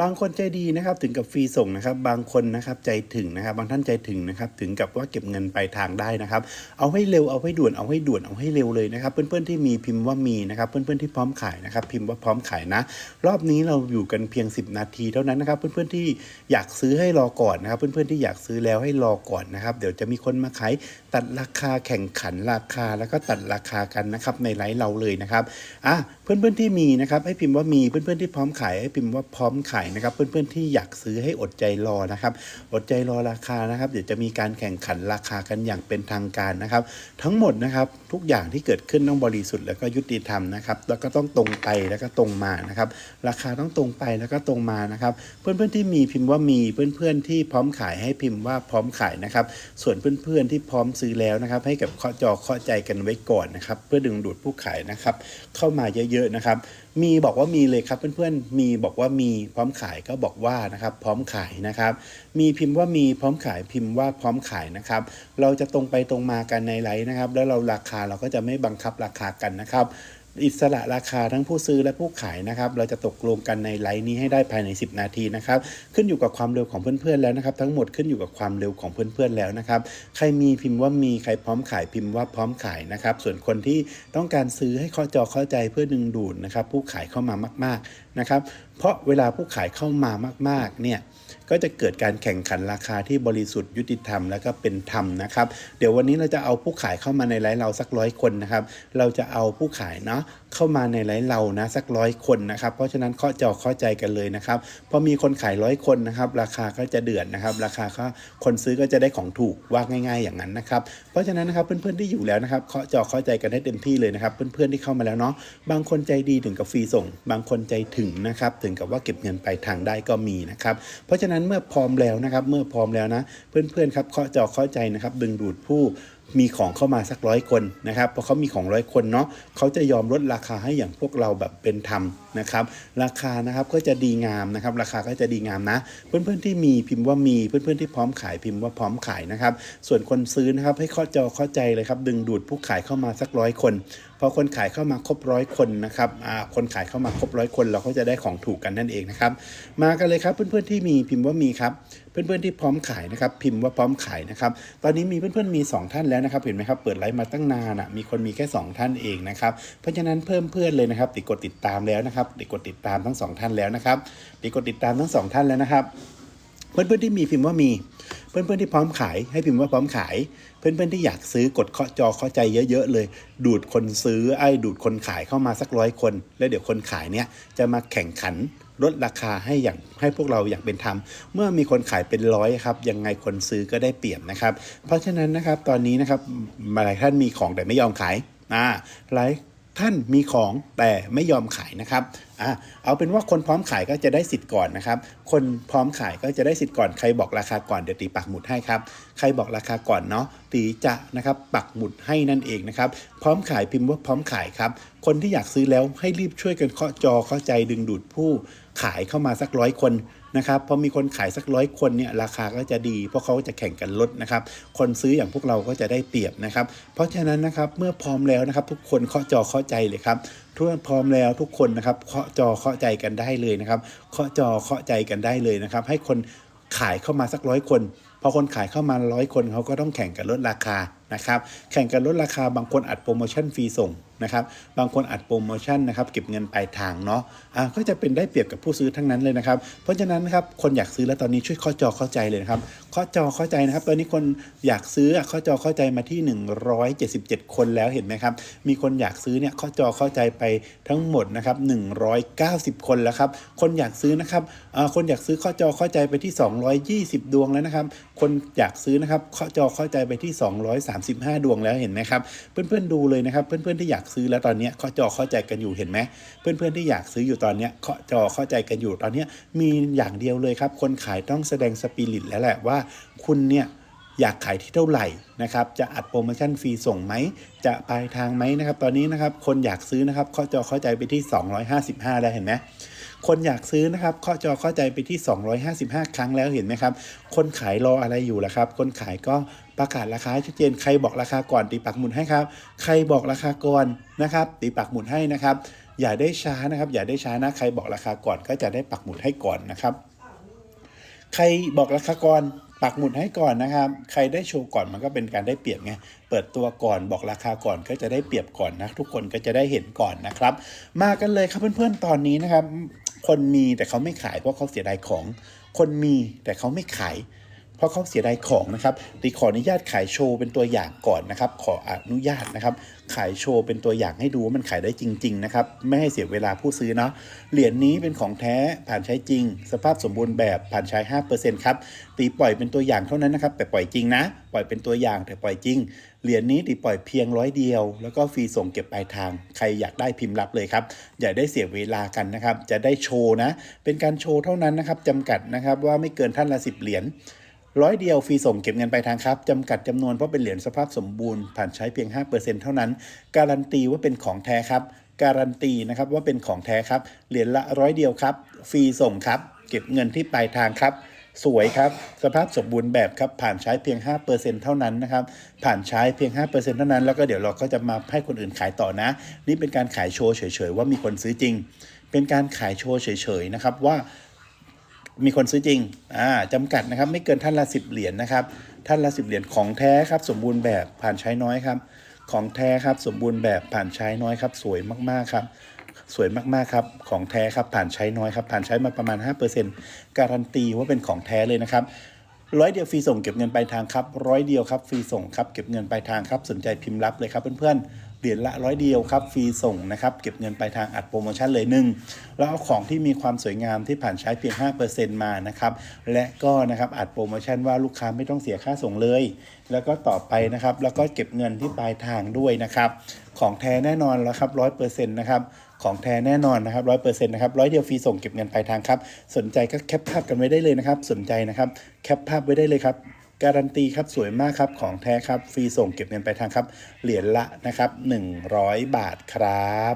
บางคนใจดีนะครับถึงกับฟรีส่งนะครับ บางคนนะครับใจถึงนะครับ บางท่านใจถึงนะครับถึงกับว่าเก็บเงินปลายทางได้นะครับ เอาให้เร็วเอาให้ด่วนเอาให้ด่วนเอาให้เร็วเลยนะครับ เพื่อนๆที่มีพิมพ์ว่ามีนะครับเพื่อนๆที่พร้อมขายนะครับ พิมพ์ว่าพร้อมขายนะ รอบนี้เราอยู่กันเพียง 10 นาทีเท่านั้นนะครับ เพื่อนๆที่อยากซื้อให้รอก่อนนะครับ เพื่อนๆที่อยากซื้อแล้วให้รอก่อนนะครับ เดี๋ยวจะมีคนมาขายตัดราคาแข่งขันราคาแล้วก็ตัดราคากันนะครับในไลฟ์เราเลยนะครับอะ เพื่อนๆที่มีนะครับให้พิมพ์ว่ามีเพื่อนๆที่พร้อมขายให้พิมพ์ว่าพร้อมขายนะครับ เพื่อนๆที่อยากซื้อให้อดใจรอนะครับ อดใจรอราคานะครับ เดี๋ยวจะมีการแข่งขันราคากันอย่างเป็นทางการนะครับ ทั้งหมดนะครับทุกอย่างที่เกิดขึ้นต้องบริสุทธิ์แล้วก็ยุติธรรมนะครับแล้วก็ต้องตรงไปแล้วก็ตรงมานะครับ ราคาต้องตรงไปแล้วก็ตรงมานะครับ เพื่อนๆที่มีพิมพ์ว่ามีเพื่อนๆที่พร้อมขายให้พิมพ์ว่าพร้อมขายนะครับ ส่วนเพื่อนๆที่พร้อมซื้อแล้วนะครับ ให้กับเคาะจอเคาะใจกันไว้ก่อนนะครับ เพื่อดึงดูดผู้ขายนะครับ เข้ามาเยอะๆนะครับ มีบอกว่ามีเลยครับเพื่อนๆ มีบอกว่ามีพร้อมขายก็บอกว่านะครับ พร้อมขายนะครับ มีพิมพ์ว่ามีพร้อมขายพิมพ์ว่าพร้อมขายนะครับ เราจะตรงไปตรงมากันในไลฟ์นะครับ แล้วเราราคาเราก็จะไม่บังคับราคากันนะครับอิสระราคาทั้งผู้ซื้อและผู้ขายนะครับ เราจะตกลงกันในไลน์นี้ให้ได้ภายใน 10 นาทีนะครับ ขึ้นอยู่กับความเร็วของเพื่อนๆแล้วนะครับ ทั้งหมดขึ้นอยู่กับความเร็วของเพื่อนๆแล้วนะครับ ใครมีพิมพ์ว่ามีใครพร้อมขายพิมพ์ว่าพร้อมขายนะครับ ส่วนคนที่ต้องการซื้อให้เข้าจอเข้าใจเพื่อดึงดูดนะครับ ผู้ขายเข้ามามาก ๆนะครับ เพราะเวลาผู้ขายเข้ามามาก ๆ เนี่ย ก็จะเกิดการแข่งขันราคาที่บริสุทธิ์ยุติธรรมแล้วก็เป็นธรรมนะครับ เดี๋ยววันนี้เราจะเอาผู้ขายเข้ามาในไลฟ์เราสักร้อยคนนะครับ เราจะเอาผู้ขายเนาะเข้ามาในไลฟ์เรานะสักร้อยคนนะครับ เพราะฉะนั้นเข้าจอเข้าใจกันเลยนะครับพอมีคนขายร้อยคนนะครับราคาก็จะเดือดนะครับ ราคาก็คนซื้อก็จะได้ของถูกว่าง่าย ๆ อย่างนั้นนะครับ เพราะฉะนั้นนะครับเพื่อนๆที่อยู่แล้วนะครับเคาะจอเข้าใจกันให้เต็มที่เลยนะครับ เพื่อนๆที่เข้ามาแล้วเนาะบางคนใจดีถึงกับฟรีส่ง บางคนใจถึงนะครับถึงกับว่าเก็บเงินปลายทางได้ก็มีนะครับ เพราะฉะนั้นเมื่อพร้อมแล้วนะครับ เมื่อพร้อมแล้วนะ เพื่อนๆครับเขาะจะเข้าใจนะครับ ดึงดูดผู้ มีของเข้ามาสักร้อยคนนะครับพอเขามีของร้อยคนเนาะเขาจะยอมลดราคาให้อย่างพวกเราแบบเป็นธรรมนะครับ ราคานะครับก็จะดีงามนะครับ ราคาก็จะดีงามนะ เพื่อนๆที่มีพิมพ์ว่ามีเพื่อนๆที่พร้อมขายพิมพ์ว่าพร้อมขายนะครับ ส่วนคนซื้อนะครับให้เข้าจอเข้าใจเลยครับดึงดูดผู้ขายเข้ามาสักร้อยคนพอคนขายเข้ามาครบร้อยคนนะครับอ่าคนขายเข้ามาครบร้อยคน เราก็จะได้ของถูกกันนั่นเองนะครับ มากันเลยครับเพื่อนๆที่มีพิมพ์ว่ามีครับ เพื่อนๆที่พร้อมขายนะครับ พิมพ์ว่าพร้อมขายนะครับ ตอนนี้มีเพื่อนๆมี 2 ท่านแล้วนะครับเห็นไหมครับเปิดไลฟ์มาตั้งนานอะมีคนมีแค่ 2 ท่านเองนะครับเพราะฉะนั้นเพิ่มเพื่อนเลยนะครับติดกดติดตามแล้วนะครับติดกดติดตามทั้งสองท่านแล้วนะครับติดกดติดตามทั้งสองท่านแล้วนะครับเพื่อนๆที่มีพิมพ์ว่ามี เพื่อนๆที่พร้อมขายให้พิมพ์ว่าพร้อมขาย เพื่อนๆที่อยากซื้อกดเคาะจอเคาะใจเยอะๆเลย ดูดคนซื้อไอ้ดูดคนขายเข้ามาสักร้อยคน แล้วเดี๋ยวคนขายเนี่ยจะมาแข่งขัน ลดราคาให้อย่างให้พวกเราอย่างเป็นธรรม เมื่อมีคนขายเป็นร้อยครับยังไงคนซื้อก็ได้เปรียบนะครับ เพราะฉะนั้นนะครับตอนนี้นะครับหลายท่านมีของแต่ไม่ยอมขายอ่าหลายท่านมีของแต่ไม่ยอมขายนะครับอะเอาเป็นว่าคนพร้อมขายก็จะได้สิทธิ์ก่อนนะครับ คนพร้อมขายก็จะได้สิทธิ์ก่อน ใครบอกราคาก่อนเดี๋ยวตีปักหมุดให้ครับ ใครบอกราคาก่อนเนาะตีจะนะครับปักหมุดให้นั่นเองนะครับ พร้อมขายพิมพ์ว่าพร้อมขายครับ คนที่อยากซื้อแล้วให้รีบช่วยกันเคาะจอเข้าใจดึงดูดผู้ ขายเข้ามาสักร้อยคนนะครับพอมีคนขายสักร้อยคนเนี่ยราคาก็จะดี เพราะเขาจะแข่งกันลดนะครับ คนซื้ออย่างพวกเราก็จะได้เปรียบนะครับ เพราะฉะนั้นนะครับเมื่อพร้อมแล้วนะครับ ทุกคนเคาะจอเข้าใจเลยครับทุกคนพร้อมแล้วทุกคนนะครับเคาะจอเข้าใจกันได้เลยนะครับเคาะจอเข้าใจกันได้เลยนะครับ ให้คนขายเข้ามาสักร้อยคนพอคนขายเข้ามาร้อยคนเขาก็ต้องแข่งกันลดราคานะครับ แข่งกันลดราคาบางคนอัดโปรโมชั่นฟรีส่ง นะครับบางคนอัดโปรโมชั่นนะครับเก็บเงินปลายทางเนาะก็จะเป็นได้เปรียบกับผู้ซื้อทั้งนั้นเลยนะครับ เพราะฉะนั้นนะครับคนอยากซื้อแล้วตอนนี้ช่วยข้อจอเข้าใจเลยนะครับข้อจอเข้าใจนะครับ ตอนนี้คนอยากซื้อข้อจอเข้าใจมาที่ 177 คนแล้วเห็นไหมครับมีคนอยากซื้อเนี่ยข้อจอเข้าใจไปทั้งหมดนะครับ190 คนแล้วครับคนอยากซื้อนะครับคนอยากซื้อข้อจอเข้าใจไปที่ 220 ดวงแล้วนะครับ คนอยากซื้อนะครับข้อจอเข้าใจไปที่ 235 ดวงแล้วเห็นไหมครับเพื่อนๆดูเลยนะครับ เพื่อนๆที่อยากซื้อแล้วตอนนี้ข้อจอเข้าใจกันอยู่เห็นไหมเพื่อนๆที่อยากซื้ออยู่ตอนนี้ข้อจอเข้าใจกันอยู่ตอนนี้มีอย่างเดียวเลยครับ คนขายต้องแสดงสปิริตแล้วแหละว่า คุณเนี่ยอยากขายที่เท่าไหร่นะครับ จะอัดโปรโมชั่นฟรีส่งไหม จะปลายทางไหมนะครับ ตอนนี้นะครับ คนอยากซื้อนะครับ ข้อจอเข้าใจไปที่ 255 แล้วเห็นไหม คนอยากซื้อนะครับข้อจอเข้าใจไปที่ 255 ครั้งแล้วเห็นไหมครับ คนขายรออะไรอยู่ล่ะครับ คนขายก็ประกาศราคาให้ชัดเจนใครบอกราคาก่อนตีปักหมุดให้ครับ ใครบอกราคาก่อนนะครับ ตีปักหมุดให้นะครับ อย่าได้ช้านะครับ อย่าได้ช้านะใครบอกราคาก่อนก็จะได้ปักหมุดให้ก่อนนะครับ ใครบอกราคาก่อนปักหมุดให้ก่อนนะครับ ใครได้โชว์ก่อนมันก็เป็นการได้เปรียบไง เปิดตัวก่อนบอกราคาก่อนก็จะได้เปรียบก่อนนะ ทุกคนก็จะได้เห็นก่อนนะครับ มากันเลยครับเพื่อนๆตอนนี้นะครับ คนมีแต่เขาไม่ขายเพราะเขาเสียดายของ คนมีแต่เขาไม่ขายเพราะเขาเสียดายของนะครับตีขออนุญาตขายโชว์เป็นตัวอย่างก่อนนะครับ ขออนุญาตนะครับ ขายโชว์เป็นตัวอย่างให้ดูว่ามันขายได้จริง ๆ นะครับ ไม่ให้เสียเวลาผู้ซื้อเนาะ เหรียญนี้เป็นของแท้ผ่านใช้จริง สภาพสมบูรณ์แบบผ่านใช้ 5%ครับ ตีปล่อยเป็นตัวอย่างเท่านั้นนะครับ แต่ปล่อยจริงนะ ปล่อยเป็นตัวอย่างแต่ปล่อยจริง เหรียญนี้ตีปล่อยเพียงร้อยเดียว แล้วก็ฟรีส่งเก็บปลายทาง ใครอยากได้พิมพ์รับเลยครับ อย่าได้เสียเวลากันนะครับ จะได้โชว์นะ เป็นการโชว์เท่านั้นนะครับจำกัดนะครับว่าไม่เกินท่านละสิบเหรียญ ร้อยเดียวฟรีส่งเก็บเงินปลายทางครับจำกัดจำนวนเพราะเป็นเหรียญสภาพสมบูรณ์ผ่านใช้เพียง 5%เท่านั้น การันตีว่าเป็นของแท้ครับ การันตีนะครับว่าเป็นของแท้ครับ เหรียญละร้อยเดียวครับ ฟรีส่งครับ เก็บเงินที่ปลายทางครับ สวยครับ สภาพสมบูรณ์แบบครับ ผ่านใช้เพียง 5%เท่านั้นนะครับ ผ่านใช้เพียง 5%เท่านั้น แล้วก็เดี๋ยวเราก็จะมาให้คนอื่นขายต่อนะ นี่เป็นการขายโชว์เฉยๆว่ามีคนซื้อจริง เป็นการขายโชว์เฉยๆนะครับว่า มีคนซื้อจริงอ่าจำกัดนะครับไม่เกินท่านละสิบเหรียญนะครับ ท่านละสิบเหรียญของแท้ครับ สมบูรณ์แบบผ่านใช้น้อยครับ ของแท้ครับสมบูรณ์แบบผ่านใช้น้อยครับ สวยมากๆครับ สวยมากๆครับ ของแท้ครับผ่านใช้น้อยครับ ผ่านใช้มาประมาณ 5%การันตีว่าเป็นของแท้เลยนะครับร้อยเดียวฟรีส่งเก็บเงินปลายทางครับร้อยเดียวครับฟรีส่งครับเก็บเงินปลายทางครับสนใจพิมพ์รับเลยครับเพื่อนๆ เหรียญละร้อยเดียวครับฟรีส่งนะครับเก็บเงินปลายทางอัดโปรโมชั่นเลยหนึ่งแล้วเอาของที่มีความสวยงามที่ผ่านใช้เพียง 5%มานะครับและก็นะครับอัดโปรโมชั่นว่าลูกค้าไม่ต้องเสียค่าส่งเลย แล้วก็ต่อไปนะครับแล้วก็เก็บเงินที่ปลายทางด้วยนะครับของแท้แน่นอนแล้วครับร้อยเปอร์เซ็นต์นะครับของแท้แน่นอนนะครับร้อยเปอร์เซ็นต์นะครับร้อยเดียวฟรีส่งเก็บเงินปลายทางครับสนใจก็แคปภาพกันไว้ได้เลยนะครับสนใจนะครับแคปภาพไว้ได้เลยครับ การันตีครับสวยมากครับของแท้ครับฟรีส่งเก็บเงินปลายทางครับ เหรียญละนะครับ 100 บาทครับ